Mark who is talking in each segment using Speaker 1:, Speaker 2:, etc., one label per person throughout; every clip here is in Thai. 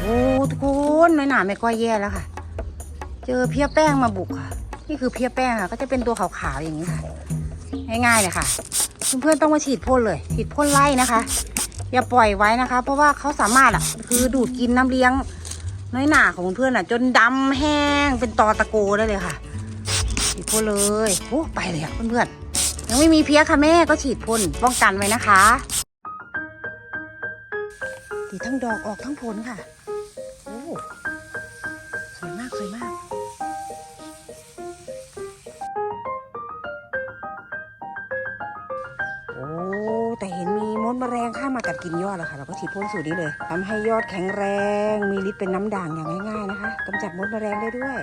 Speaker 1: โอ้ทุกคนน้อยหนาไม่ก้อยแย่แล้วค่ะ เจอเพี้ยแป้งมาบุกค่ะ นี่คือเพี้ยแป้งค่ะ ก็จะเป็นตัวขาวๆอย่างนี้ค่ะง่ายๆเลยค่ะ เพื่อนๆต้องมาฉีดพ่นเลย ฉีดพ่นไล่นะคะ อย่าปล่อยไว้นะคะ เพราะว่าเขาสามารถอะคือดูดกินน้ำเลี้ยง น้อยหนาของเพื่อนๆอะ จนดำแห้งเป็นตอตะโกได้เลยค่ะ ฉีดพ่นเลยโอ้ไปเลยอะเพื่อนๆยังไม่มีเพี้ยค่ะแม่ก็ฉีดพ่นป้องกันไว้นะคะดีทั้งดอกออกทั้งผลค่ะ มแมลงข้ามากัดกินยอดแล้วค่ะ เราก็ฉีดพ่นสูตรนี้เลยทำให้ยอดแข็งแรง มีฤทธิ์เป็นน้ำด่างอย่างง่าย ๆนะคะกำจัดมดแมลงได้ด้วย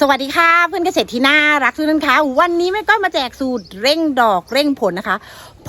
Speaker 1: สวัสดีค่ะเพื่อนเกษตรที่น่ารักทุกท่านคะวันนี้แม่ก็มาแจกสูตรเร่งดอกเร่งผลนะคะ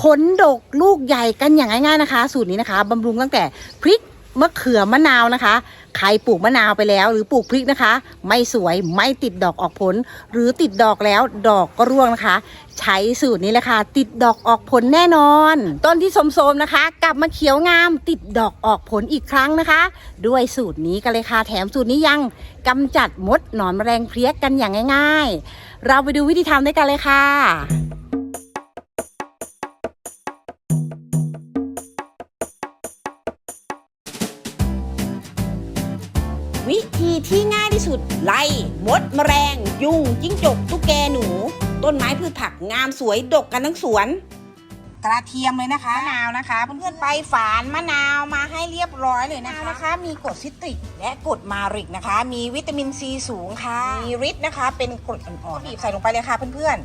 Speaker 1: ผลดกลูกใหญ่กันอย่างง่ายๆนะคะ สูตรนี้นะคะบำรุงตั้งแต่พริกมะเขือมะนาวนะคะ ใครปลูกมะนาวไปแล้วหรือปลูกพริกนะคะ ไม่สวยไม่ติดดอกออกผล หรือติดดอกแล้วดอกก็ร่วงนะคะ ใช้สูตรนี้แหละค่ะติดดอกออกผลแน่นอน ต้นที่โสมๆนะคะ กลับมาเขียวงามติดดอกออกผลอีกครั้งนะคะ ด้วยสูตรนี้กันเลยค่ะแถมสูตรนี้ยังกำจัดมดหนอนแมลงเพลี้ยกันอย่างง่าย ๆ เราไปดูวิธีทำด้วยกันเลยค่ะ วิธีที่ง่ายที่สุด ไล่มดแมลง ยุงจิ้งจกตุ๊กแกหนู ต้นไม้พืชผักงามสวยดกกันทั้งสวน กระเทียมเลยนะคะมะนาวนะคะเพื่อนๆไปฝานมะนาวมาให้เรียบร้อยเลยนะคะนะคะ มีกรดซิตริก และกรดมาริกนะคะ มีวิตามินซีสูงค่ะมีฤทธิ์นะคะ เป็นกรดอ่อนๆบีบใส่ลงไปเลยค่ะเพื่อน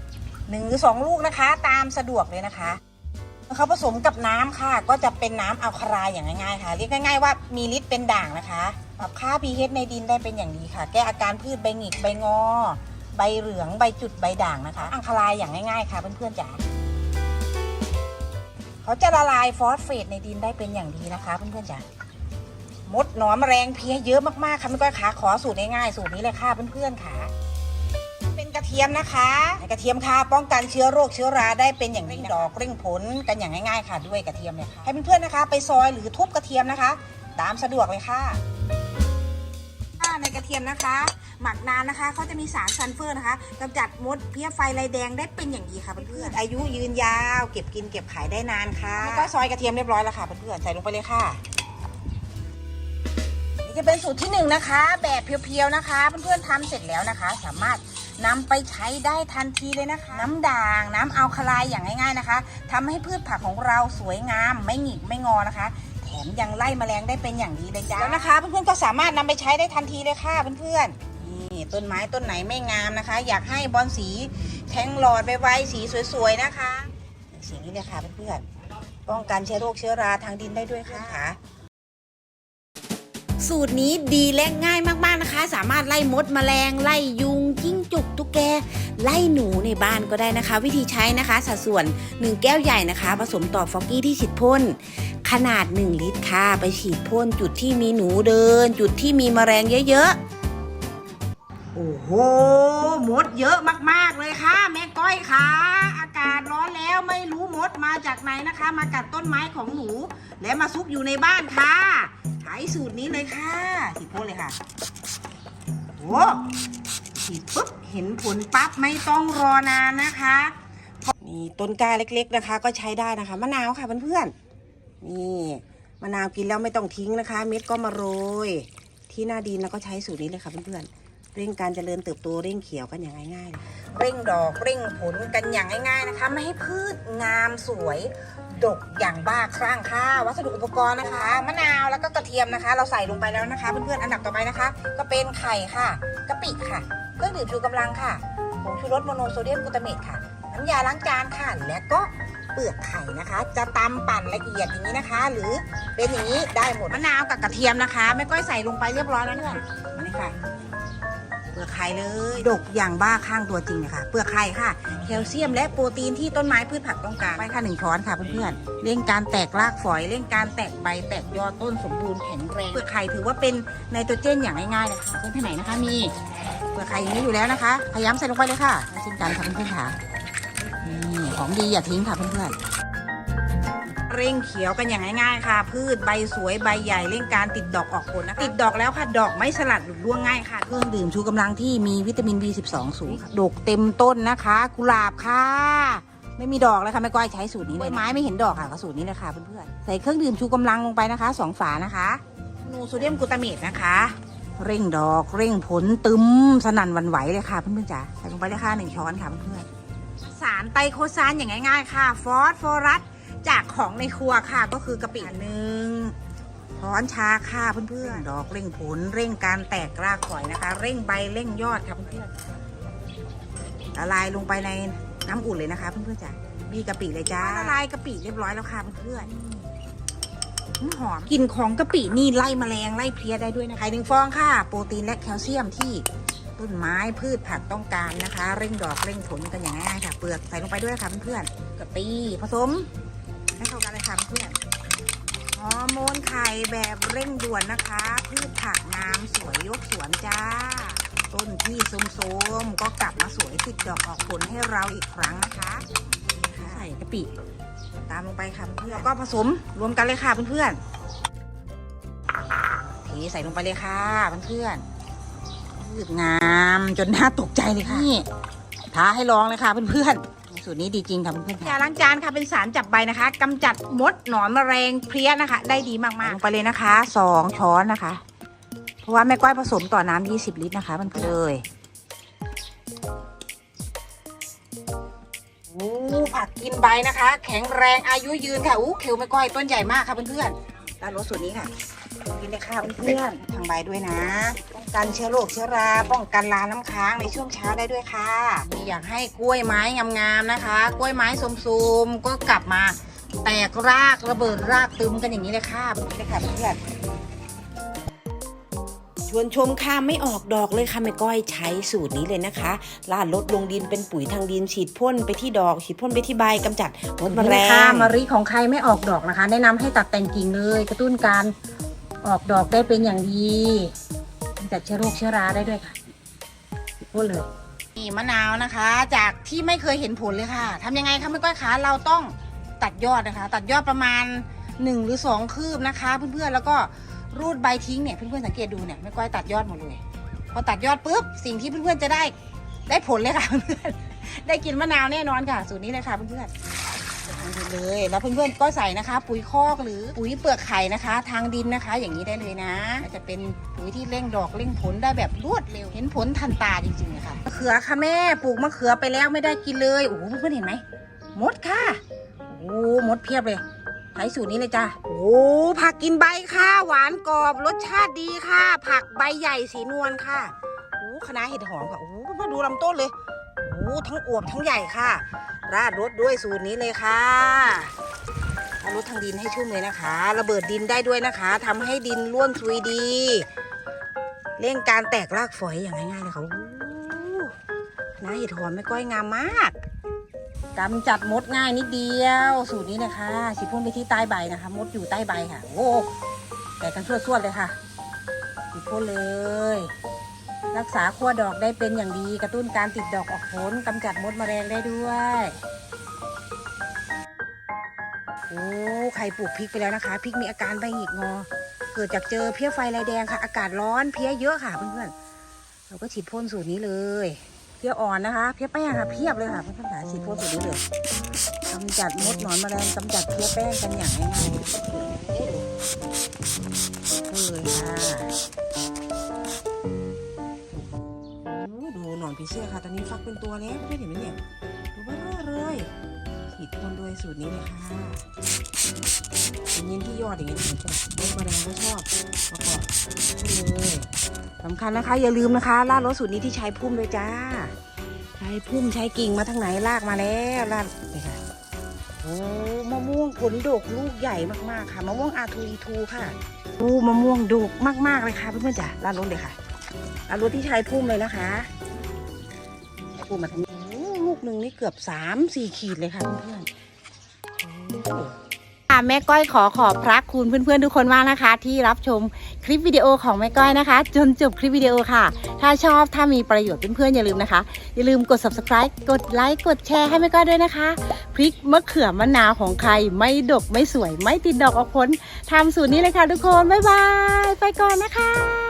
Speaker 1: ๆหนึ่งหรือสองลูกนะคะ ตามสะดวกเลยนะคะเขาผสมกับน้ำค่ะ ก็จะเป็นน้ำอัลคาไลน์อย่างง่ายๆค่ะ เรียกง่ายๆว่ามีฤทธิ์เป็นด่างนะคะ ปรับค่า pH ในดินได้เป็นอย่างดีค่ะ แก้อาการพืชใบหงิกใบงอ ใบเหลืองใบจุดใบด่างนะคะ อัลคลน์อย่างง่ายๆค่ะเพื่อนๆจ๋าเขาจะละลายฟอสเฟตในดินได้เป็นอย่างดีนะคะเพื่อนๆจ้ะมดหนอนแมลงเพี้ยเยอะมากๆค่ะไม่ก้อยขาขอสูตรง่ายๆสูตรนี้เลยค่ะเพื่อนๆค่ะ เป็นกระเทียมนะคะกระเทียมค่ะป้องกันเชื้อโรคเชื้อราได้เป็นอย่างเร่งดอกเร่งผลกันอย่างง่ายๆ ค่ะ ด้วยกระเทียมเนี่ยค่ะให้เพื่อนๆนะคะ ไปซอยหรือทุบกระเทียมนะคะ ตามสะดวกเลยค่ะ ในกระเทียมนะคะ หมักนานนะคะเขาจะมีสารซัลเฟอร์นะคะกำจัดมดเพี้ยไฟลายแดงได้เป็นอย่างดีค่ะเพื่อนๆอายุยืนยาว เก็บกินเก็บขายได้นานค่ะแล้วก็ซอยกระเทียมเรียบร้อยแล้วค่ะเพื่อนๆใส่ลงไปเลยค่ะนี่จะเป็นสูตรที่หนึ่งนะคะ แบบเพียวๆนะคะ เพื่อนๆทำเสร็จแล้วนะคะ สามารถนำไปใช้ได้ทันทีเลยนะคะ น้ำด่างน้ำอัลคาไลน์อย่างง่าย ๆนะคะทำให้พืชผักของเราสวยงามไม่หงิกไม่งอนะคะแถม ยังไล่แมลงได้เป็นอย่างดีเลยจ้าแล้วนะคะเพื่อนๆก็สามารถนำไปใช้ได้ทันทีเลยค่ะเพื่อนๆนี่ต้นไม้ต้นไหนไม่งามนะคะ อยากให้บอลสีแทงหลอดไวๆสีสวยๆนะคะสีนี้เลยค่ะเพื่อนๆป้องกันเชื้อโรคเชื้อราทางดินได้ด้วยค่ะสูตรนี้ดีและง่ายมากๆนะคะ สามารถไล่มดแมลงไล่ยุงจิ้งจุกตุ๊กแกไล่หนูในบ้านก็ได้นะคะ วิธีใช้นะคะ สัดส่วน 1 แก้วใหญ่นะคะ ผสมต่อฟอกกี้ที่ฉีดพ่น ขนาด 1 ลิตรค่ะ ไปฉีดพ่นจุดที่มีหนูเดิน จุดที่มีแมลงเยอะๆ โอ้โหมดเยอะมากๆเลยค่ะ แม่ก้อยค่ะ อากาศร้อนแล้วไม่รู้มดมาจากไหนนะคะ มากัดต้นไม้ของหนู และมาซุกอยู่ในบ้านค่ะใช้สูตรนี้เลยค่ะฉีดพ่นเลยค่ะโอ้ฉีดปุ๊บเห็นผลปั๊บไม่ต้องรอนานนะคะนี่ต้นกล้าเล็ก ๆนะคะ ก็ใช้ได้นะคะมะนาวค่ะเพื่อนๆ นี่มะนาวกินแล้วไม่ต้องทิ้งนะคะ เม็ดก็มาโรย ที่หน้าดินแล้วก็ใช้สูตรนี้เลยค่ะเพื่อนๆเร่งการเจริญเติบโตเร่งเขียวกันอย่างง่ายๆ เร่งดอกเร่งผลกันอย่างง่าย ๆนะคะ ไม่ให้พืชงามสวยดกอย่างบ้าคลั่งค่ะ วัสดุอุปกรณ์นะคะมะนาวแล้วก็กระเทียมนะคะ เราใส่ลงไปแล้วนะคะ เพื่อนๆอันดับต่อไปนะคะ ก็เป็นไข่ค่ะกะปิค่ะเครื่องดื่มชูกำลังค่ะผงชูรสโมโนโซเดียมกลูตาเมตค่ะน้ำยาล้างจานค่ะและก็ ปลือกไข่นะคะ จะตำปั่นละเอียดอย่างนี้นะคะ หรือเป็นอย่างนี้ได้หมดมะนาวกับกระเทียมนะคะ ไม่ก้อยใส่ลงไปเรียบร้อยแล้วนะคะนี่ค่ะเปลือกไข่เลยดกอย่างบ้าข้างตัวจริงเลยค่ะเปลือกไข่ค่ะแคลเซียมและโปรตีนที่ต้นไม้พืชผักต้องการไปค่ะหนึ่งช้อนค่ะเพื่อนๆเร่งการแตกรากฝอยเร่งการแตกใบแตกยอดต้นสมบูรณ์แข็งแรงเปลือกไข่ถือว่าเป็นไนโตรเจนอย่างง่ายๆเลยค่ะเช่นที่ไหนนะคะมีเปลือกไข่อย่างนี้อยู่แล้วนะคะ พยายามใส่ลงไปเลยค่ะเช่นกันค่ะเพื่อนๆค่ะนี่ ของดีอย่าทิ้งค่ะเพื่อนๆเร่งเขียวกันอย่างง่ายๆค่ะ พืชใบสวยใบใหญ่เร่งการติดดอกออกผลนะคะติดดอกแล้วค่ะดอกไม่สลัดหลุดร่วงง่ายค่ะเครื่องดื่มชูกำลังที่มีวิตามิน B12 สูงค่ะดกเต็มต้นนะคะ กุหลาบค่ะ ไม่มีดอกแล้วค่ะแม่ก้อยใช้สูตรนี้เลยไม้ไม่เห็นดอกค่ะก็สูตรนี้เลยค่ะเพื่อนๆใส่เครื่องดื่มชูกำลังลงไปนะคะสองฝานะคะนูโซเดียมกลูตาเมตนะคะเร่งดอกเร่งผลตึมสนั่นหวันไหวเลยค่ะเพื่อนๆจ๋าใส่ลงไปเลยค่ะหนึ่งช้อนค่ะเพื่อนๆ สารไตรโคซานอย่างง่ายๆค่ะ ฟอสฟอรัสจากของในครัวค่ะ ก็คือกะปิหนึ่งช้อนชาค่ะเพื่อนๆ ดอกเร่งผลเร่งการแตกรากข่อยนะคะ เร่งใบเร่งยอดค่ะเพื่อนๆละลายลงไปในน้ำอุ่นเลยนะคะ เพื่อนๆจ๋ามีกะปิเลยจ้าละลายกะปิเรียบร้อยแล้วค่ะเพื่อนๆอืมหอมกลิ่นของกะปินี่ไล่แมลงไล่เพลี้ยได้ด้วยนะคะไข่หนึ่งฟองค่ะ โปรตีนและแคลเซียมที่ ต้นไม้พืชผักต้องการนะคะ เร่งดอกเร่งผลกันอย่างง่ายๆค่ะ เปลือกใส่ลงไปด้วยค่ะเพื่อนๆกะปิผสมให้เข้ากันเลยค่ะเพื่อนฮอร์โมนไข่แบบเร่งด่วนนะคะ พืชผักงามสวยยกสวนจ้า ต้นที่โสมๆก็กลับมาสวยติดดอกออกผลให้เราอีกครั้งนะคะใส่กะปิตามลงไปค่ะเพื่อนแล้วก็ผสมรวมกันเลยค่ะเพื่อนๆเทใส่ลงไปเลยค่ะเพื่อนๆ งามจนน่าตกใจเลยค่ะนี่ท้าให้ลองเลยค่ะเพื่อนๆสูตรนี้ดีจริงค่ะเพื่อนๆยาล้างจานค่ะเป็นสารจับใบนะคะกำจัดมดหนอนแมลงเพลี้ยนะคะ ได้ดีมากๆลงไปเลยนะคะสองช้อนนะคะ เพราะว่าแม่ก้อยผสมต่อน้ำ20 ลิตรนะคะมันเลยอู้ผักกินใบนะคะ แข็งแรงอายุยืนค่ะอู้เขียวไม่ก้อยต้นใหญ่มากค่ะเพื่อนๆด้านรถส่วนนี้ค่ะกินเลยค่ะเพื่อนๆทางใบด้วยนะป้อง กันเชื้อโรคเชื้อราป้องกันลาน้ำค้างในช่วงเช้าได้ด้วยค่ะนี่อยากให้กล้วยไม้งามๆนะคะ กล้วยไม้สมๆก็กลับมา แตกรากระเบิดรากตึมกันอย่างนี้เลยค่ะนี่เลยค่ะเพื่อนชวนชมค่ะไม่ออกดอกเลยค่ะแม่ก้อยใช้สูตรนี้เลยนะคะลาดลดลงดินเป็นปุ๋ยทางดินฉีดพ่นไปที่ดอกฉีดพ่นไปที่ใบกำจัดมดแมลง
Speaker 2: ค่ะมะริของใครไม่ออกดอกนะคะ แนะนำให้ตัดแต่งกิ่งเลย กระตุ้นการออกดอกได้เป็นอย่างดีกำ จัดเชื้อโรคเชื้อราได้ด้วยค่ะพูดเลย
Speaker 1: นี่มะนาวนะคะ จากที่ไม่เคยเห็นผลเลยค่ะทำยังไงคะแม่ก้อยคะเราต้องตัดยอดนะคะ ตัดยอดประมาณ 1 หรือ 2 คืบนะคะ เพื่อนๆแล้วก็รูดใบทิ้งเนี่ยเพื่อนๆสังเกตดูเนี่ยแม่ก้อยตัดยอดหมดเลย พอตัดยอดปุ๊บสิ่งที่เพื่อนๆจะได้ได้ผลเลยค่ะเพื่อนๆได้กินมะนาวแน่นอนค่ะ สูตรนี้เลยค่ะเพื่อนๆ ทำไปเลยแล้วเพื่อนๆก็ใส่นะคะ ปุ๋ยคอกหรือปุ๋ยเปลือกไข่นะคะ ทางดินนะคะ อย่างนี้ได้เลยนะจะเป็นปุ๋ยที่เร่งดอกเร่งผลได้แบบรวดเร็ว เห็นผลทันตาจริงๆเลยค่ะมะเขือค่ะแม่ปลูกมะเขือไปแล้วไม่ได้กินเลยโอ้โหเพื่อนๆเห็นไหมมดค่ะโอ้มดเพียบเลยใช้สูตรนี้เลยจ้าโอ้ผักกินใบค่ะ หวานกรอบรสชาติดีค่ะ ผักใบใหญ่สีนวลค่ะโอ้คณะเห็ดหอมค่ะโอ้เพื่อนดูลำต้นเลยโอ้ทั้งอวบทั้งใหญ่ค่ะ ราดรสด้วยสูตรนี้เลยค่ะเอารดทางดินให้ชุ่มเลยนะคะ ระเบิดดินได้ด้วยนะคะทำให้ดินร่วนซุยดี เร่งการแตกรากฝอยอย่างง่ายๆเลยค่ะน้าเห็ดหอมไม่ก้อยงามมากกำจัดมดง่ายนิดเดียว สูตรนี้นะคะสีพ่นไปที่ใต้ใบนะคะ มดอยู่ใต้ใบค่ะ โอ้แตกกันสวดๆเลยค่ะสีพ่นเลย รักษาขั้วดอกได้เป็นอย่างดี กระตุ้นการติดดอกออกผลกำจัดมดแมลงได้ด้วยโอ้ใครปลูกพริกไปแล้วนะคะพริกมีอาการใบหงิกงอ เกิดจากเจอเพี้ยไฟลายแดงค่ะ อากาศร้อนเพี้ยเยอะค่ะเพื่อนๆเราก็ฉีดพ่นสูตรนี้เลยเพี้ยอ่อนนะคะ เพี้ยแป้งค่ะเพียบเลยค่ะเพื่อนๆค่ะฉีดพ่นสูตรนี้เลยกำจัดมดหนอนแมลงกำจัดเพี้ยแป้งกันอย่างง่ายๆเลยค่ะ หนอนผีเสื้อค่ะ ตอนนี้ฟักเป็นตัวแล้วเพื่อนเห็นไหมเนี่ยดูเบ้อเลยฉีดพ่นด้วยสูตรนี้เลยค่ะเน้นที่ยอดอย่างนี้นะคะมดแมลงก็ชอบประกอบพ่นเลยสำคัญนะคะ อย่าลืมนะคะลาดรถสูตรนี้ที่ใช้พุ่มเลยจ้าใช้พุ่มใช้กิ่งมาทางไหนลากมาแล้วลากนี่ค่ะโอ้มะม่วงผลดกลูกใหญ่มากๆค่ะมะม่วงอาทูอีทูค่ะโอ้มะม่วงดกมากๆเลยค่ะเพื่อนๆจ้ะลาดรถเลยค่ะลาดรถที่ใช้พุ่มเลยนะคะ ใช้พุ่มาทางนี้ลูกหนึ่งนี่เกือบสามสี่ขีดเลยค่ะเพื่อน
Speaker 2: ค่ะแม่ก้อยขอขอบพระคุณเพื่อนๆทุกคนมากนะคะ ที่รับชมคลิปวิดีโอของแม่ก้อยนะคะ จนจบคลิปวิดีโอค่ะ ถ้าชอบถ้ามีประโยชน์เพื่อนๆอย่าลืมนะคะ อย่าลืมกด subscribe กดไลค์กดแชร์ให้แม่ก้อยด้วยนะคะ
Speaker 1: พริกมะเขือมะนาวของใครไม่ดกไม่สวย ไม่ติดดอกออกผลทำสูตรนี้เลยค่ะทุกคน บ๊ายบาย ไปก่อนนะคะ